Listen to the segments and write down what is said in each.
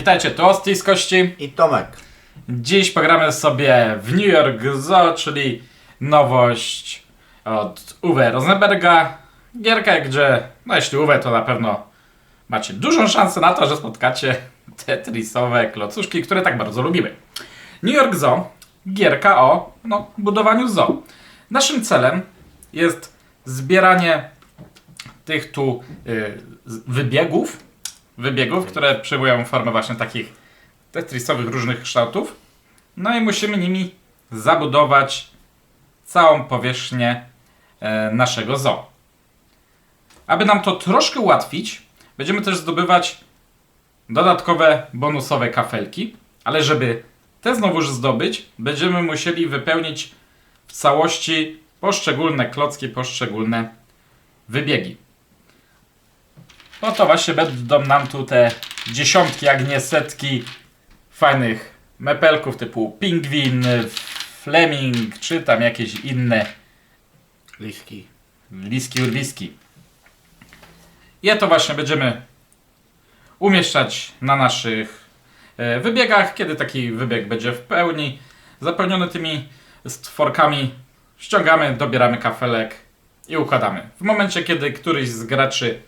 Witajcie, tu Osti z Kości. I Tomek. Dziś pogramy sobie w New York Zoo, czyli nowość od Uwe Rosenberga. Gierkę, gdzie, no jeśli Uwe, to na pewno macie dużą szansę na to, że spotkacie tetrisowe klocuszki, które tak bardzo lubimy. New York Zoo, gierka o no, budowaniu zoo. Naszym celem jest zbieranie tych tu y, wybiegów, wybiegów, które przyjmują formę właśnie takich tetrisowych różnych kształtów. No i musimy nimi zabudować całą powierzchnię e, naszego zoo. Aby nam to troszkę ułatwić, będziemy też zdobywać dodatkowe bonusowe kafelki, ale żeby te znowuż zdobyć, będziemy musieli wypełnić w całości poszczególne klocki, poszczególne wybiegi. No to właśnie będą nam tu te dziesiątki, jak nie setki fajnych mepelków typu pingwin, fleming, czy tam jakieś inne Liski. liski urwiski. Je to właśnie będziemy umieszczać na naszych e, wybiegach, kiedy taki wybieg będzie w pełni zapełniony tymi stworkami. Ściągamy, dobieramy kafelek i układamy. W momencie, kiedy któryś z graczy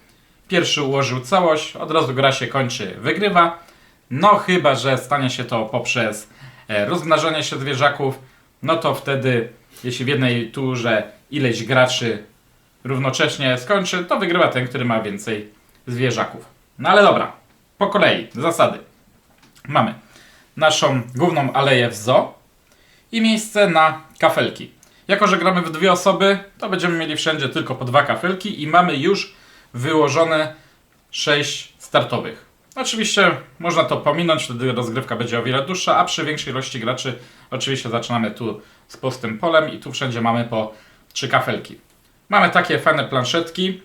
pierwszy ułożył całość, od razu gra się kończy, wygrywa. No chyba, że stanie się to poprzez e, rozmnażanie się zwierzaków, no to wtedy, jeśli w jednej turze ileś graczy równocześnie skończy, to wygrywa ten, który ma więcej zwierzaków. No ale dobra, po kolei, zasady. Mamy naszą główną aleję w zoo i miejsce na kafelki. Jako, że gramy w dwie osoby, to będziemy mieli wszędzie tylko po dwa kafelki i mamy już wyłożone sześć startowych. Oczywiście można to pominąć, wtedy rozgrywka będzie o wiele dłuższa, a przy większej ilości graczy oczywiście zaczynamy tu z pustym polem i tu wszędzie mamy po trzy kafelki. Mamy takie fajne planszetki.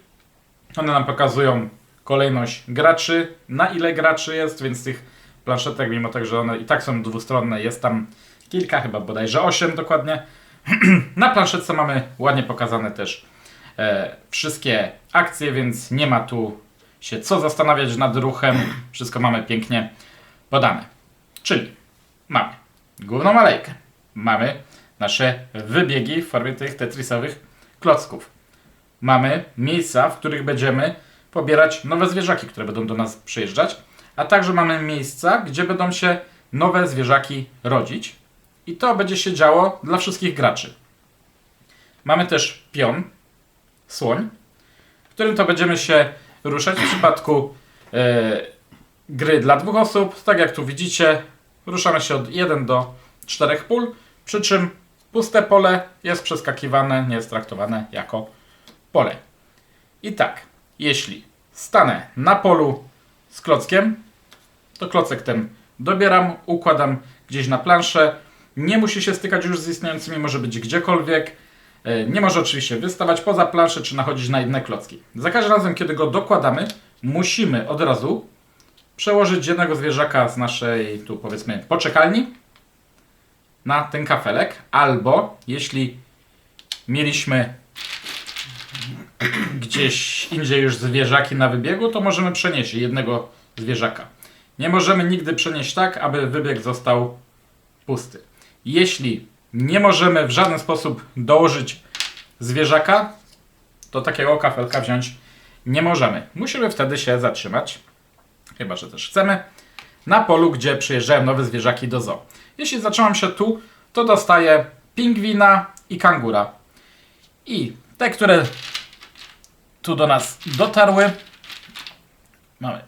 One nam pokazują kolejność graczy, na ile graczy jest, więc tych planszetek, mimo tego, że one i tak są dwustronne, jest tam kilka, chyba bodajże 8 dokładnie. na planszetce mamy ładnie pokazane też wszystkie akcje, więc nie ma tu się co zastanawiać nad ruchem. Wszystko mamy pięknie podane. Czyli mamy główną alejkę, mamy nasze wybiegi w formie tych tetrisowych klocków. Mamy miejsca, w których będziemy pobierać nowe zwierzaki, które będą do nas przyjeżdżać, a także mamy miejsca, gdzie będą się nowe zwierzaki rodzić. I to będzie się działo dla wszystkich graczy. Mamy też pion, słoń, w którym to będziemy się ruszać w przypadku e, gry dla dwóch osób. Tak jak tu widzicie, ruszamy się od 1 do 4 pól, przy czym puste pole jest przeskakiwane, nie jest traktowane jako pole. I tak, jeśli stanę na polu z klockiem, to klocek ten dobieram, układam gdzieś na planszę. Nie musi się stykać już z istniejącymi, może być gdziekolwiek. E, Nie może oczywiście wystawać poza planszę czy nachodzić na inne klocki. Za każdym razem, kiedy go dokładamy, musimy od razu przełożyć jednego zwierzaka z naszej, tu powiedzmy, poczekalni na ten kafelek, albo jeśli mieliśmy gdzieś indziej już zwierzaki na wybiegu, to możemy przenieść jednego zwierzaka. Nie możemy nigdy przenieść tak, aby wybieg został pusty. Jeśli nie możemy w żaden sposób dołożyć zwierzaka, to takiego kafelka wziąć nie możemy. Musimy wtedy się zatrzymać, chyba że też chcemy, na polu, gdzie przyjeżdżają nowe zwierzaki do zoo. Jeśli zatrzymam się tu, to dostaję pingwina i kangura. I te, które tu do nas dotarły, mamy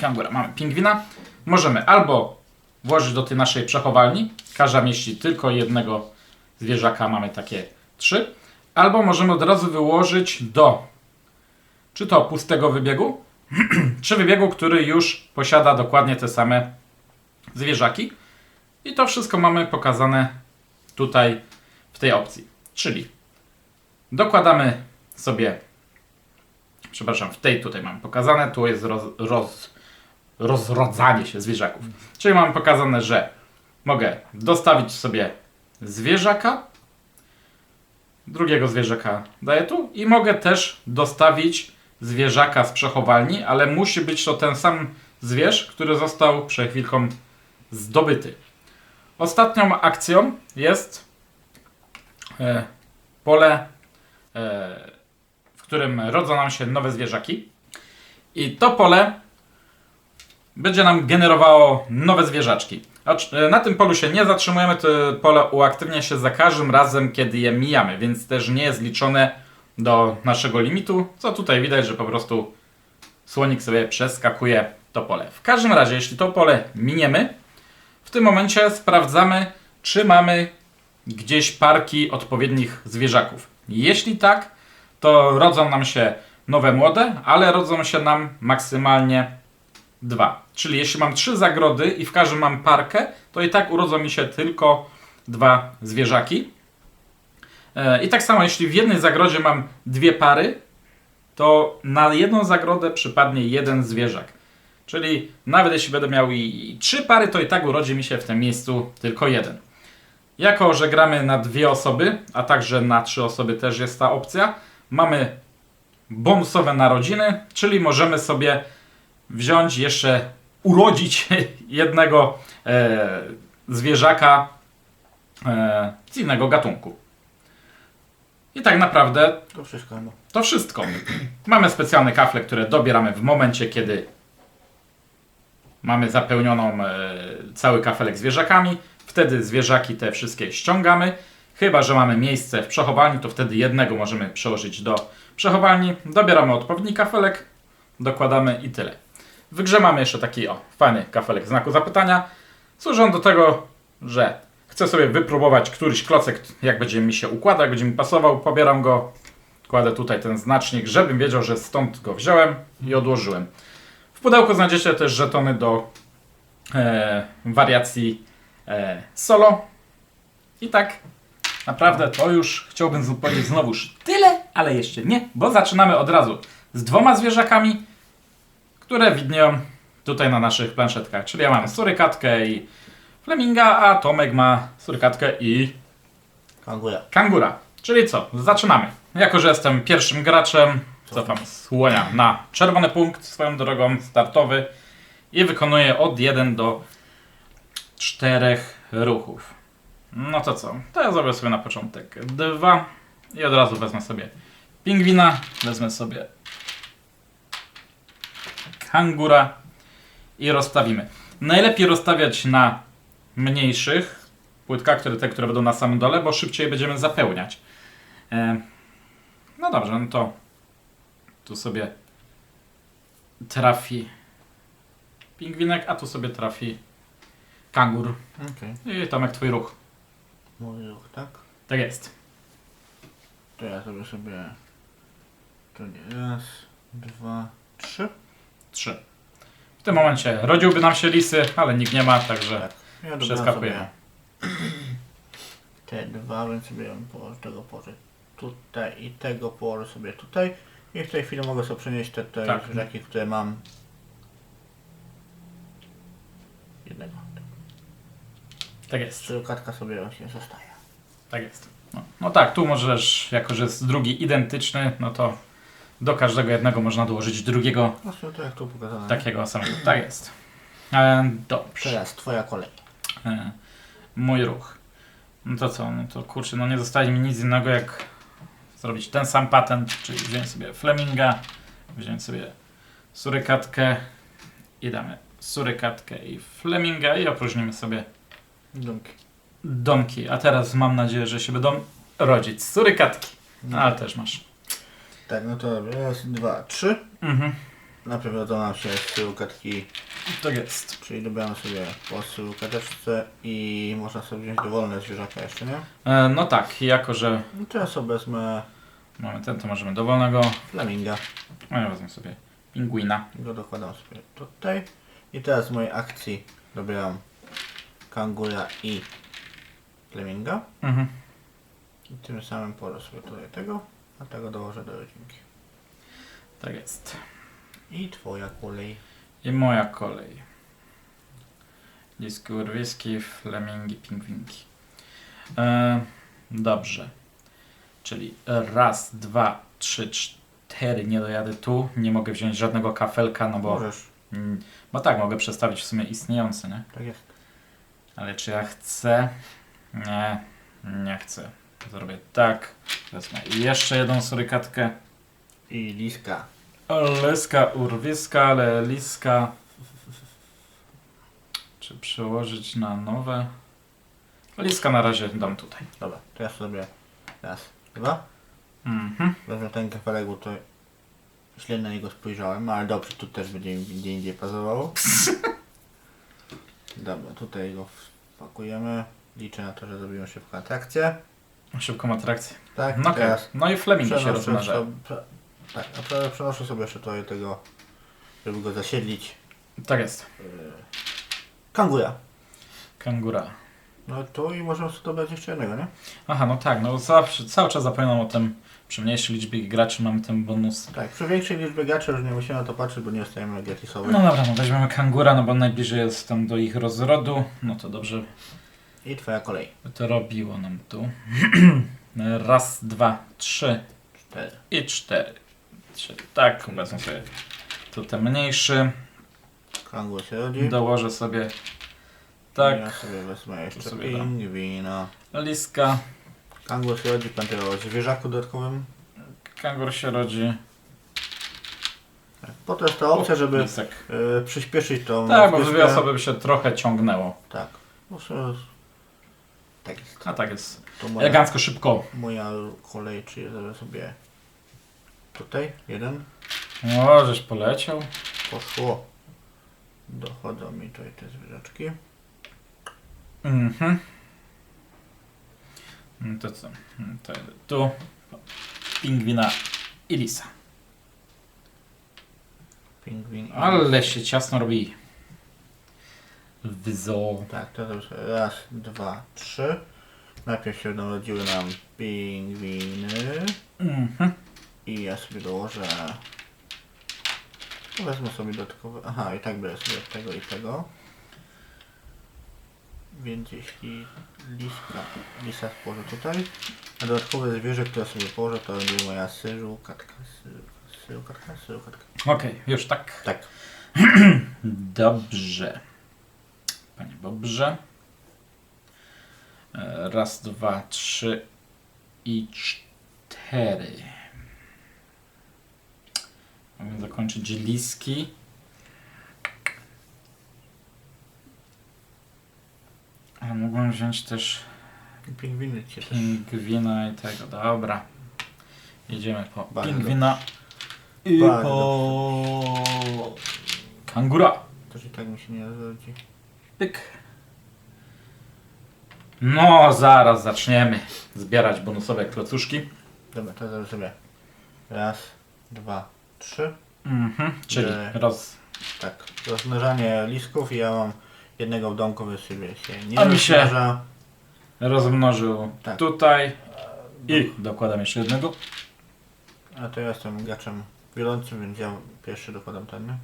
kangura, mamy pingwina, możemy albo włożyć do tej naszej przechowalni, każda mieści tylko jednego zwierzaka, mamy takie trzy, albo możemy od razu wyłożyć do czy to pustego wybiegu, czy wybiegu, który już posiada dokładnie te same zwierzaki. I to wszystko mamy pokazane tutaj w tej opcji. Czyli dokładamy sobie, przepraszam, w tej tutaj mamy pokazane, tu jest roz, roz, rozrodzanie się zwierzaków. Czyli mamy pokazane, że mogę dostawić sobie zwierzaka, drugiego zwierzaka daję tu i mogę też dostawić zwierzaka z przechowalni, ale musi być to ten sam zwierz, który został przed chwilką zdobyty. Ostatnią akcją jest e, pole, e, w którym rodzą nam się nowe zwierzaki. I to pole będzie nam generowało nowe zwierzaczki. Acz- e, Na tym polu się nie zatrzymujemy, to pole uaktywnia się za każdym razem, kiedy je mijamy, więc też nie jest liczone do naszego limitu, co tutaj widać, że po prostu słonik sobie przeskakuje to pole. W każdym razie, jeśli to pole miniemy, w tym momencie sprawdzamy, czy mamy gdzieś parki odpowiednich zwierzaków. Jeśli tak, to rodzą nam się nowe młode, ale rodzą się nam maksymalnie dwa. Czyli jeśli mam trzy zagrody i w każdym mam parkę, to i tak urodzą mi się tylko dwa zwierzaki. E, I tak samo, jeśli w jednej zagrodzie mam dwie pary, to na jedną zagrodę przypadnie jeden zwierzak. Czyli nawet jeśli będę miał i, i trzy pary, to i tak urodzi mi się w tym miejscu tylko jeden. Jako, że gramy na dwie osoby, a także na trzy osoby też jest ta opcja, mamy bonusowe narodziny, czyli możemy sobie wziąć jeszcze, urodzić jednego e, zwierzaka e, z innego gatunku. I tak naprawdę To wszystko chyba. to wszystko. Mamy specjalne kafle, które dobieramy w momencie, kiedy mamy zapełnioną e, cały kafelek zwierzakami. Wtedy zwierzaki te wszystkie ściągamy. Chyba, że mamy miejsce w przechowalni, to wtedy jednego możemy przełożyć do przechowalni. Dobieramy odpowiedni kafelek, dokładamy i tyle. W grze mamy jeszcze taki o, fajny kafelek znaku zapytania. Służy on do tego, że chcę sobie wypróbować któryś klocek, jak będzie mi się układał, jak będzie mi pasował, pobieram go, kładę tutaj ten znacznik, żebym wiedział, że stąd go wziąłem i odłożyłem. W pudełku znajdziecie też żetony do e, wariacji e, solo. I tak naprawdę to już chciałbym powiedzieć znowuż tyle, ale jeszcze nie, bo zaczynamy od razu z dwoma zwierzakami, które widnieją tutaj na naszych planszetkach. Czyli ja mam surykatkę i fleminga, a Tomek ma surykatkę i Kangura. Kangura. Czyli co? Zaczynamy. Jako, że jestem pierwszym graczem, cofam słonia na czerwony punkt swoją drogą startowy i wykonuję od 1 do 4 ruchów. No to co? To ja zrobię sobie na początek dwa i od razu wezmę sobie pingwina, wezmę sobie kangura i rozstawimy. Najlepiej rozstawiać na mniejszych płytkach, które te, które będą na samym dole, bo szybciej będziemy zapełniać. E, no dobrze, no to tu sobie trafi pingwinek, a tu sobie trafi kangur. Okej. I Tomek, twój ruch. Mój ruch, tak? Tak jest. To ja zrobię sobie... To nie. Raz, dwa, trzy. Trzy. W tym momencie rodziłby nam się lisy, ale nikt nie ma, także Tak. Ja dobrałem przeskakujemy. sobie te dwa, więc sobie ją położę, tego położę tutaj i tego położę sobie tutaj. I w tej chwili mogę sobie przenieść te, te Tak. zwierzaki, które mam. Jednego. Tak jest. Surkatka sobie właśnie zostaje. Tak jest. No, no tak, tu możesz, jako że jest drugi identyczny, no to do każdego jednego można dołożyć drugiego Właśnie to jak tu pokazane. takiego samego. Tak jest. E, dobrze. Teraz twoja kolej. E, mój ruch. No to co? No to kurczę, no nie zostaje mi nic innego jak zrobić ten sam patent, czyli wziąć sobie Fleminga, wziąć sobie surykatkę i damy surykatkę i Fleminga i opróżnimy sobie Dumki. domki. A teraz mam nadzieję, że się będą rodzić surykatki. No, ale też masz. Tak, no to robię. Raz, dwa, trzy. Mhm. Najpierw rodzą nam się surkatki, Tak jest. czyli dobieramy sobie po surkateczce i można sobie wziąć dowolne zwierzaka jeszcze, nie? E, no tak, jako że No to ja sobie wezmę mamy ten, to możemy dowolnego. flaminga. A ja wezmę sobie pingwina. Go dokładam sobie tutaj. I teraz z mojej akcji dobieram kangura i flaminga. Mhm. I tym samym sobie tutaj tego, a tego dołożę do rodzinki. Tak jest. I twoja kolej. I moja kolej. Dziski, urwiski, flemingi, pingwinki. E, dobrze. Czyli raz, dwa, trzy, cztery. Nie dojadę tu. Nie mogę wziąć żadnego kafelka, no bo Możesz. Mm, Bo tak, mogę przestawić w sumie istniejące, nie? Tak jest. Ale czy ja chcę? Nie, nie chcę. Zrobię tak. Wezmę jeszcze jedną surykatkę. I liska. Liska, urwiska, ale liska. Czy przełożyć na nowe? Liska na razie dam tutaj. Dobra, to ja sobie raz, dwa. Mhm. Wezmę ten kafelek, bo to źle na niego spojrzałem, ale dobrze, tu też będzie mi gdzie indziej pasowało. Dobra, tutaj go wpakujemy. Liczę na to, że zrobią szybką atrakcję. Szybką atrakcję. Tak, No, teraz no i Fleming się rozmnaża. tak, a przenoszę sobie jeszcze trochę tego, żeby go zasiedlić. Tak jest. Yy, kangura. Kangura. No tu i możemy sobie dobrać jeszcze jednego, nie? Aha, no tak, no zawsze, cały czas zapominam o tym. Przy mniejszej liczbie graczy mamy ten bonus. Tak, przy większej liczbie graczy już nie musimy na to patrzeć, bo nie dostajemy gratisowych. No dobra, no weźmiemy kangura, no bo najbliżej jest tam do ich rozrodu. No to dobrze I twoja kolej. to robiło nam tu. Raz, dwa, trzy Cztery. i cztery. Czyli tak, wezmę sobie tu ten mniejszy. Się rodzi. Dołożę sobie Ja tak, sobie wezmę jeszcze sobie dam. pingwina. liska. Kangur się rodzi, pamiętaj o zwierzaku dodatkowym. Kangur się rodzi. Tak. Po to jest ta opcja, żeby Lisek. y, przyspieszyć tą Tak, bo dwie osoby by się trochę ciągnęło. Tak. Muszę... Tak jest. A tak jest. To moja, Elegancko, szybko. moja kolej, czyli zrobię sobie tutaj jeden. O, żeś poleciał. Poszło. Dochodzą mi tutaj te zwierzaczki. Mhm. No to co? No To tu. Pingwina i lisa. Pingwin. i- Ale się ciasno robi. W zoo. Tak, to sobie raz, dwa, trzy. Najpierw się narodziły nam pingwiny. Mhm. I ja sobie dołożę... Wezmę sobie dodatkowe... Aha, i tak będę sobie tego i tego. Więc jeśli liska, lisa położę tutaj, a dodatkowe zwierzę, które sobie położę, to będzie moja syrukatka. Syru- Syrukatka? Syrukatka. Okej, już tak. Tak. Dobrze. Panie Bobrze. E, Raz, dwa, trzy i cztery. Mogę zakończyć liski. Ale mogłem wziąć też I pingwiny cię też. pingwina i tego. Dobra. Jedziemy po Bardzo pingwina i Bardzo po kangura. Też i tak mi się nie rodzi. Pyk. No, zaraz zaczniemy zbierać bonusowe klocuszki. Dobra, to zrobię raz, dwa, trzy. Mhm. Czyli Że- roz... Tak, rozmnażanie lisków i ja mam jednego w domku, więc sobie się nie A mi się- rozmnaża. rozmnożył Tak. tutaj i dokładam jeszcze jednego. A to ja jestem graczem wiodącym, więc ja pierwszy dokładam ten, nie?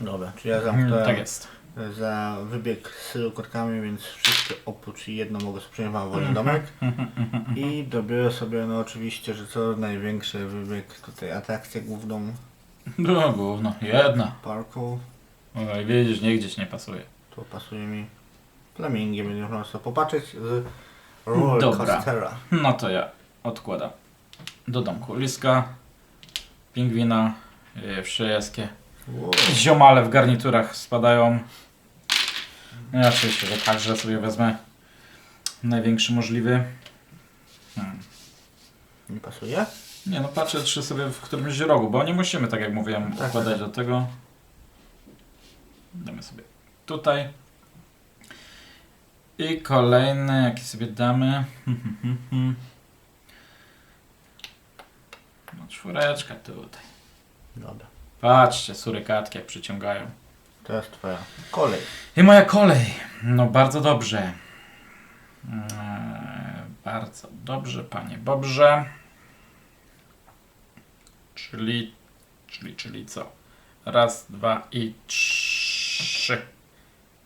Dobra, czy ja zamknąłem tak jest. za wybieg z kotkami, więc wszystkie oprócz jedno mogę przyjąć mam wolny Mhm. domek. I dobiorę sobie, no oczywiście, że co największy wybieg, tutaj atrakcję główną No gówno, jedna. parku. Oj, widzisz, nigdzie ci nie pasuje. Tu pasuje mi flamingiem, będzie można sobie popatrzeć z Dobra. rollercoastera. No to ja odkładam do domku liska, pingwina, yy, wszystkie Wow. ziomale w garniturach spadają. No ja oczywiście, że także sobie wezmę największy możliwy. Hmm. Nie pasuje? Nie no, patrzę czy sobie w którymś rogu, bo nie musimy, tak jak mówiłem, Tak, układać tak. do tego. Damy sobie tutaj. I kolejny, jaki sobie damy. No czwóreczka tutaj. Dobra. Patrzcie, surykatki jak przyciągają. Teraz twoja kolej. I moja kolej. No bardzo dobrze. Eee, bardzo dobrze, panie Bobrze. Czyli, czyli, czyli co? Raz, dwa i trzy.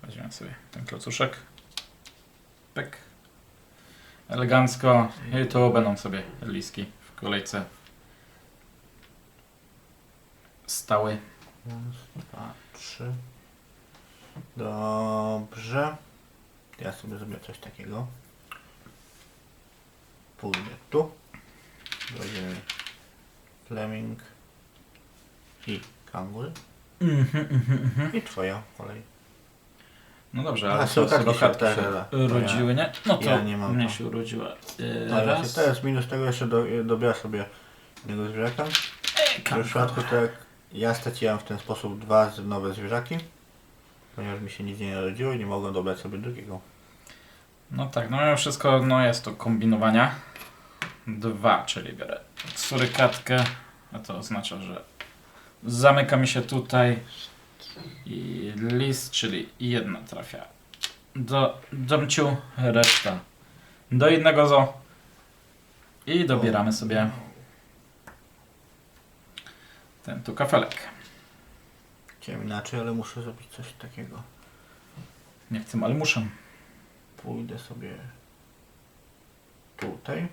Weźmiemy sobie ten klocuszek. Pyk. Elegancko. I tu będą sobie liski w kolejce. Stały. Raz, dwa, trzy. Dobrze. Ja sobie zrobię coś takiego. Pójdę tu. Weźmiemy Fleming i Kangur. Mhm, mhm, mhm. I twoja kolej. No dobrze, A, ale są co, kartki lokatki się- się urodziły, nie? No to Ja nie mam mnie to. się urodziła. Yy, No, raz. się teraz minus tego jeszcze do, dobiera sobie jednego zwierzaka. Ej, W kangur. przypadku tak ja straciłem w ten sposób dwa nowe zwierzaki. Ponieważ mi się nic nie narodziło i nie mogłem dobrać sobie drugiego. No tak, no wszystko no jest to kombinowania. Dwa, czyli biorę surykatkę, a to oznacza, że zamyka mi się tutaj i list, czyli jedna trafia do domciu, reszta do innego zo i dobieramy sobie ten tu kafelek. Chciałem inaczej, ale muszę zrobić coś takiego. Nie chcę, ale muszę. Pójdę sobie tutaj.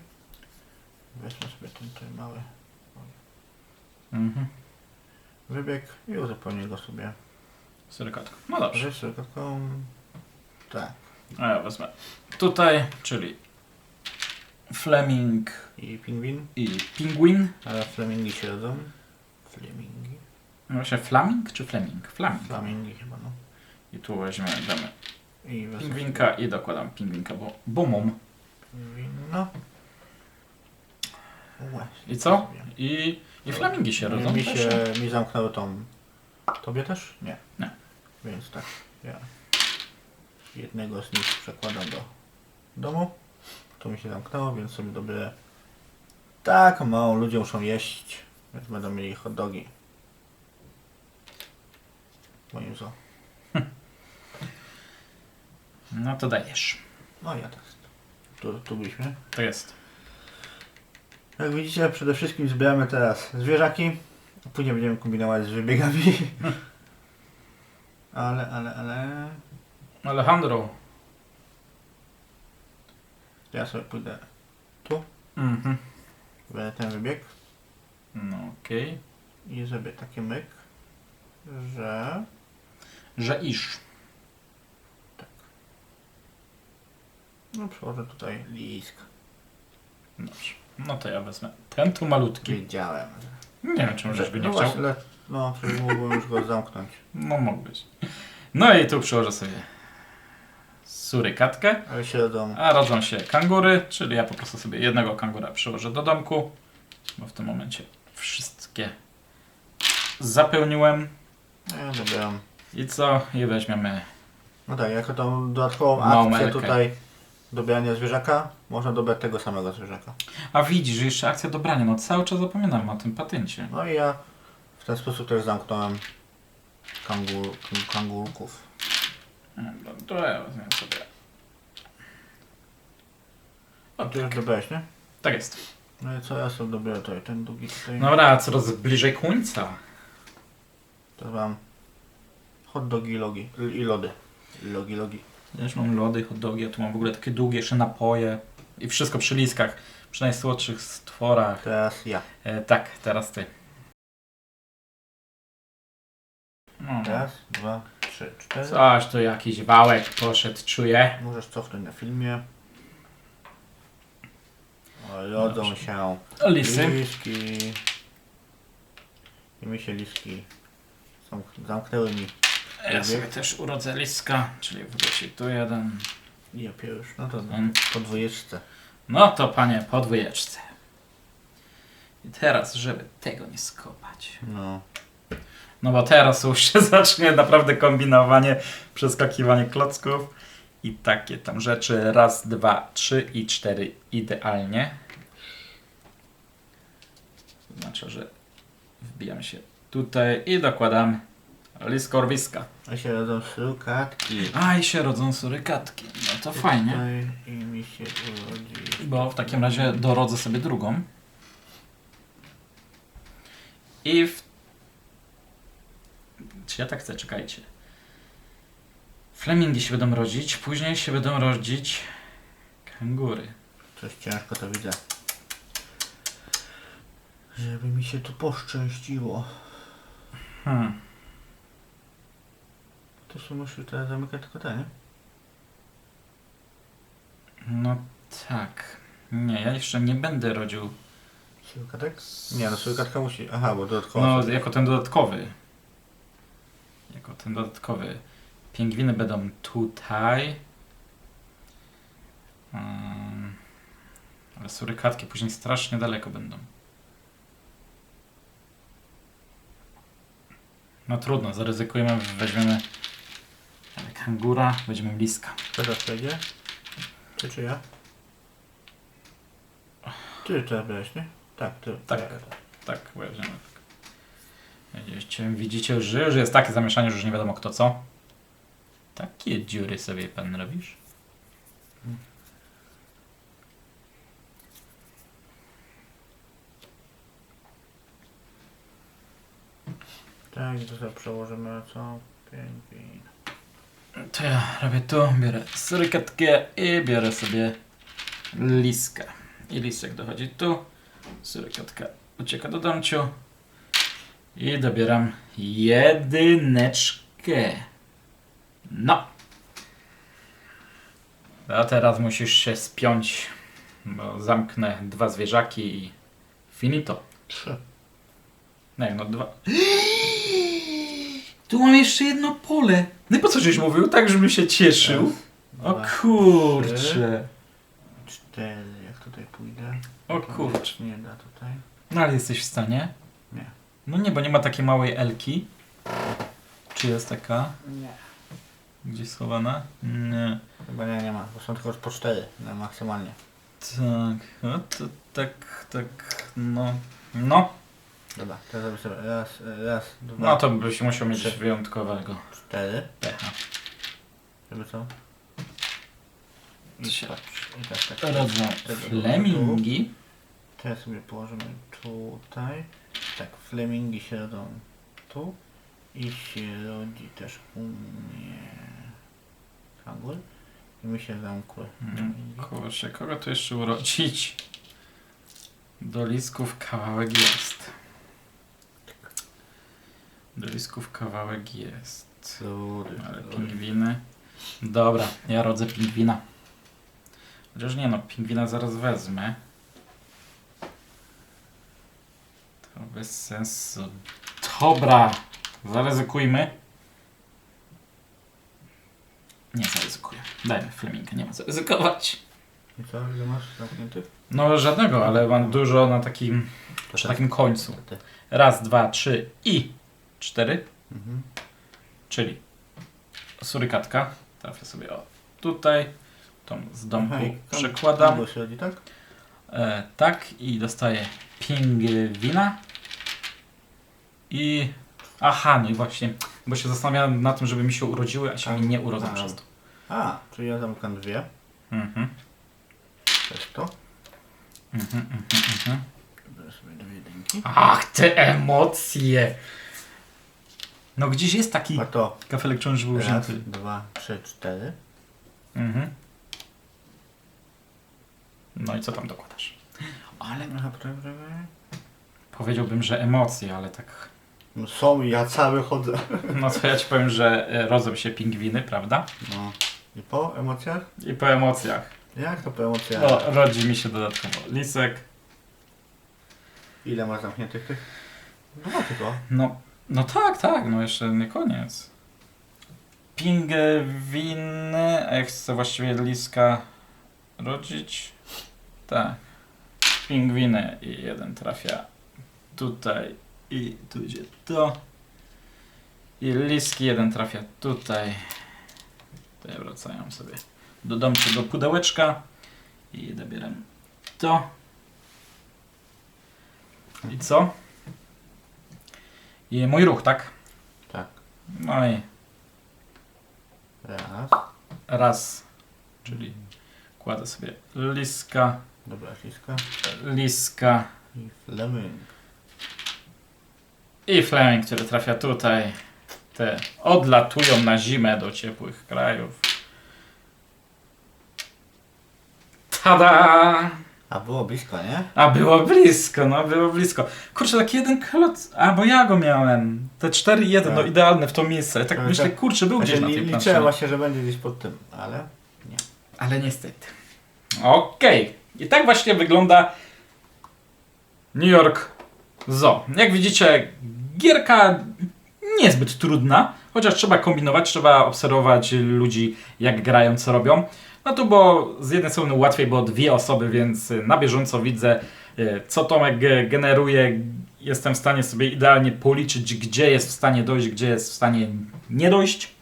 Wezmę sobie ten tutaj mały Mhm. wybieg i uzupełnię go sobie. Surykatką. No dobrze. Sobie taką... Tak. A ja wezmę tutaj, czyli Fleming I pingwin. i Pingwin. Ale flamingi się rodzą. Flamingi. No Właśnie Flaming czy Fleming? Flaming. Flamingi chyba no. I tu weźmiemy, damy I wezmę pingwinka i dokładam pingwinka, bo bumum. Pingwina. Właśnie. I co? I, i flamingi się rodzą. Mi też. się, mi zamknęło tą... Tobie też? Nie. Nie. Więc tak, ja jednego z nich przekładam do domu. To mi się zamknęło, więc sobie dobiorę tak mało. Ludzie muszą jeść, więc będą mieli hot dogi. Moim zo. No to dajesz. No ja teraz. Tu, tu byliśmy. To jest. Jak widzicie, przede wszystkim zbieramy teraz zwierzaki. a Później będziemy kombinować z wybiegami. Ale, ale, ale... Alejandro. Ja sobie pójdę, Mhm. będę ten wybieg No okej. i zrobię taki myk, że... Że iż. No przełożę tutaj lisk. Dobrze. No to ja wezmę ten tu malutki. Wiedziałem. Nie wiem, czemu żeś go nie no chciał. właśnie, le... no przecież mógłbym już go zamknąć. No mógłbyś. No i tu przyłożę sobie surykatkę. Ale się. A rodzą się kangury, czyli ja po prostu sobie jednego kangura przyłożę do domku, bo w tym momencie wszystkie zapełniłem. No. I co? I weźmiemy. No tak, jako tą dodatkową Małą akcję elkę. tutaj dobierania zwierzaka, można dobrać tego samego zwierzaka. A widzisz, jeszcze akcja dobrania, no cały czas zapominam o tym patencie. No i ja w ten sposób też zamknąłem kangur, kangurków. No to ja wezmę sobie. O, Ty już dobrałeś, nie? tak jest. No i co ja sobie dobiorę tutaj, ten długi tutaj. Dobra, coraz bliżej końca. To mam hot dogi i logi, i lody. Logi, logi. Ja już mam lody, hot dogi, a tu mam w ogóle takie długie jeszcze napoje. I wszystko przy liskach, przy najsłodszych stworach. Teraz ja. E, tak, teraz ty. No. Raz, dwa, trzy, cztery. Coś tu jakiś wałek poszedł, czuję. Możesz cofnąć na filmie. Dobrze. się Lisy. liski. I mi się liski zamk- zamknęły mi. Ja sobie też urodzę liska, czyli wróci tu jeden. I ja pierwszy. No to Mm. po dwójeczce. No to panie, po dwójeczce. I teraz, żeby tego nie skopać. No. No bo teraz już się zacznie naprawdę kombinowanie, przeskakiwanie klocków i takie tam rzeczy. Raz, dwa, trzy i cztery idealnie. To znaczy, że wbijamy się tutaj i dokładamy liskorwiska. A się rodzą surykatki. A i się rodzą surykatki. No to fajnie. Tutaj I mi się urodzi. Bo w takim razie dorodzę sobie drugą. I w... Czy ja tak chcę? Czekajcie. Flemingi się będą rodzić, później się będą rodzić kangury. Coś ciężko to widzę. Żeby mi się tu poszczęściło. Hmm. To się musi teraz zamykać tylko te, nie? No tak. Nie, ja jeszcze nie będę rodził. Siłkatek? Nie, no siłkatka musi. Aha, bo dodatkowo. No, jako ten dodatkowy. Jako ten dodatkowy. Pingwiny będą tutaj. Um, ale surykatki później strasznie daleko będą. No trudno, zaryzykujemy, weźmiemy kangura, weźmiemy liska. Kto teraz przejdzie? Ty czy ja? Ty teraz byłeś, nie? Tak, ty. Tak. Ja, Tak, weźmiemy tak. Widzicie, widzicie, że już jest takie zamieszanie, że już nie wiadomo kto co. Takie dziury sobie pan robisz? Tak, to sobie przełożymy co? Pingwin. To ja robię tu, biorę surykatkę i biorę sobie liska. I lisek dochodzi tu, surykatka ucieka do domciu i dobieram jedyneczkę. No. A teraz musisz się spiąć, bo zamknę dwa zwierzaki i finito. Trzy. Nie, no dwa. Tu mam jeszcze jedno pole. No i po co żeś mówił? Tak, żebym się cieszył. O Dwa, kurcze. Cztery, jak tutaj pójdę. O To kurcze. Nie da tutaj. No ale jesteś w stanie? Nie. No nie, bo nie ma takiej małej Elki. Czy jest taka? Nie. Gdzieś schowana? Nie. Chyba nie, nie ma, bo są tylko po cztery, no, maksymalnie. Tak, no to tak, tak, no. No, Dobra, zrobię sobie raz, raz, dwa, no to byś musiał mieć Trzy. wyjątkowego cztery. pecha. Żeby co? To się patrz, i tak, tak. Rodzą Tego flemingi. Teraz sobie położymy tutaj. Tak, flemingi się rodzą tu. I się rodzi też u mnie kangur. I mi się zamkły. Mm, Kurczę, kogo tu jeszcze urodzić? Do lisków kawałek jest. Do lisków kawałek jest. Cudy, Ale cudy. pingwiny. Dobra, ja rodzę pingwina. Chociaż nie no, pingwina zaraz wezmę. To bez sensu. Dobra, zaryzykujmy. Nie zaryzykuję. Dajmy fleminga, nie ma co ryzykować. I co, ile masz zamkniętych? No żadnego, ale mam dużo na takim, takim końcu. Raz, dwa, trzy i cztery. Mhm. Czyli surykatka. Trafię sobie o tutaj. Tą z domku Aha, i przekładam. rodzi, tak? E, tak i dostaję pingwina. I... Aha, no i właśnie, bo się zastanawiałem na tym, żeby mi się urodziły, a się mi nie urodzą A. przez to. A, czyli ja zamykam dwie. Mhm, To jest to. mhm, mhm, mhm. Sobie dwie jedynki. Ach, te emocje! No gdzieś jest taki A to kafelek książ był raz, wzięty. dwa, trzy, cztery. Mhm. No i co tam dokładasz? Ale Aha, powiedziałbym, że emocje, ale tak. No są i ja cały chodzę. No to ja ci powiem, że e, rodzą się pingwiny, prawda? No. I po emocjach? I po emocjach. Jak to po emocjach? No, rodzi mi się dodatkowo lisek. Ile masz zamkniętych tych? Dwa tylko. No, no tak, tak, no jeszcze nie koniec. Pingwiny, a jak chcę właściwie liska rodzić? Tak. Pingwiny i jeden trafia tutaj i tu idzie to. I liski jeden trafia tutaj. Tutaj wracają sobie do domku, do pudełeczka i dobieram to. I co? I mój ruch, tak? Tak. No i Raz. raz, czyli kładę sobie liska, Dobra, śliska. liska I fleming. i fleming, który trafia tutaj. Te odlatują na zimę do ciepłych krajów. Tada! A było blisko, nie? A było blisko, no było blisko. Kurczę, taki jeden klot, a bo ja go miałem. Te 4 i 1, no Tak. idealne w to miejsce. Ja tak Ale myślę, tak- kurczę, był gdzieś Znaczy, na li- tej liczyłem planszy. właśnie, że będzie gdzieś pod tym, ale Ale niestety. Okej. I tak właśnie wygląda New York Zoo. Jak widzicie, gierka niezbyt trudna, chociaż trzeba kombinować, trzeba obserwować ludzi, jak grają, co robią. No tu bo z jednej strony łatwiej, bo dwie osoby, więc na bieżąco widzę, e, co Tomek ge- generuje. Jestem w stanie sobie idealnie policzyć, gdzie jest w stanie dojść, gdzie jest w stanie nie dojść.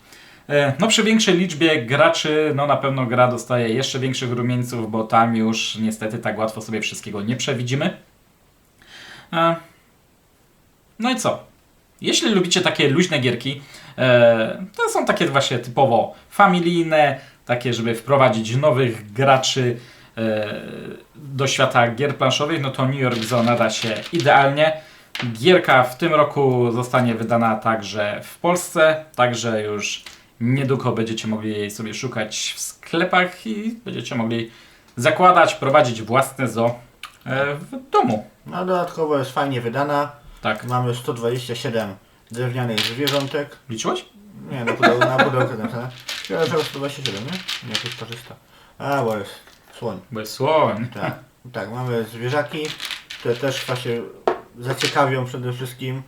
No przy większej liczbie graczy, no na pewno gra dostaje jeszcze większych rumieńców, bo tam już niestety tak łatwo sobie wszystkiego nie przewidzimy. No i co? Jeśli lubicie takie luźne gierki, to są takie właśnie typowo familijne, takie, żeby wprowadzić nowych graczy e, do świata gier planszowych, no to New York Zoo nada się idealnie. Gierka w tym roku zostanie wydana także w Polsce, także już niedługo będziecie mogli jej sobie szukać w sklepach i będziecie mogli zakładać, prowadzić własne zoo e, w domu. no dodatkowo jest fajnie wydana. Tak. Mamy 127 drewnianych zwierzątek. Liczyłeś? Nie, na pudełku, na napisane. Ja czego 127, nie? Nie, jakieś parzysta. A, bo jest słoń. Bo jest słoń. Tak, tak, mamy zwierzaki, które też właśnie zaciekawią przede wszystkim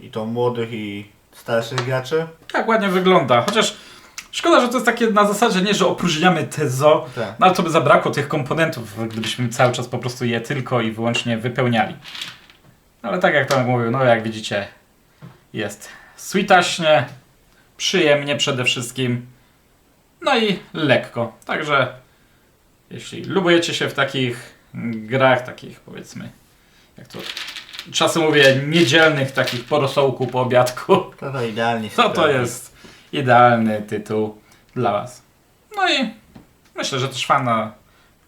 i to młodych i starszych graczy. Tak ładnie wygląda. Chociaż szkoda, że to jest takie na zasadzie nie, że opróżniamy te zoo, Tak. no ale to by zabrakło tych komponentów, gdybyśmy cały czas po prostu je tylko i wyłącznie wypełniali. Ale tak jak Tomek mówił, no jak widzicie, jest switaśnie, przyjemnie przede wszystkim, no i lekko. Także jeśli lubujecie się w takich grach, takich powiedzmy, jak to czasem mówię, niedzielnych, takich po rosołku, po obiadku, To to idealnie to to sprawdzi. jest idealny tytuł dla Was. No i myślę, że też fajna,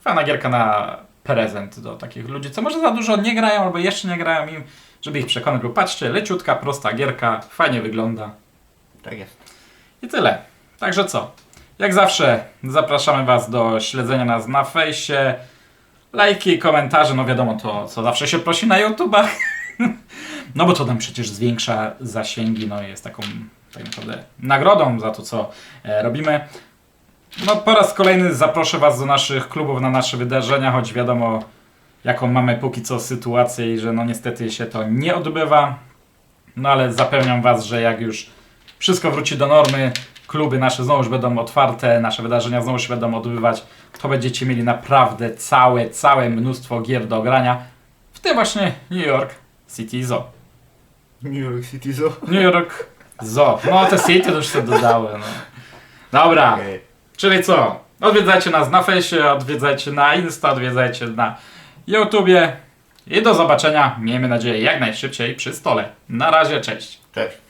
fajna gierka na prezent do takich ludzi, co może za dużo nie grają albo jeszcze nie grają im, żeby ich przekonać, bo patrzcie, leciutka, prosta gierka, fajnie wygląda Tak jest. i tyle. Także co? Jak zawsze zapraszamy Was do śledzenia nas na fejsie, lajki, komentarze, no wiadomo to, co zawsze się prosi na YouTubach. No bo to nam przecież zwiększa zasięgi, no jest taką tak naprawdę nagrodą za to, co e, robimy. No po raz kolejny zaproszę Was do naszych klubów na nasze wydarzenia, choć wiadomo jaką mamy póki co sytuację i że no niestety się to nie odbywa. No ale zapewniam Was, że jak już wszystko wróci do normy, kluby nasze znowu już będą otwarte, nasze wydarzenia znowu się będą odbywać, to będziecie mieli naprawdę całe, całe mnóstwo gier do grania, w tym właśnie New York City Zoo. New York City Zoo. New York Zoo. No te City to już się dodały. No. Dobra, Okej. czyli co? Odwiedzajcie nas na fejsie, odwiedzajcie na Insta, odwiedzajcie na YouTubie i do zobaczenia, miejmy nadzieję, jak najszybciej przy stole. Na razie, cześć. Cześć.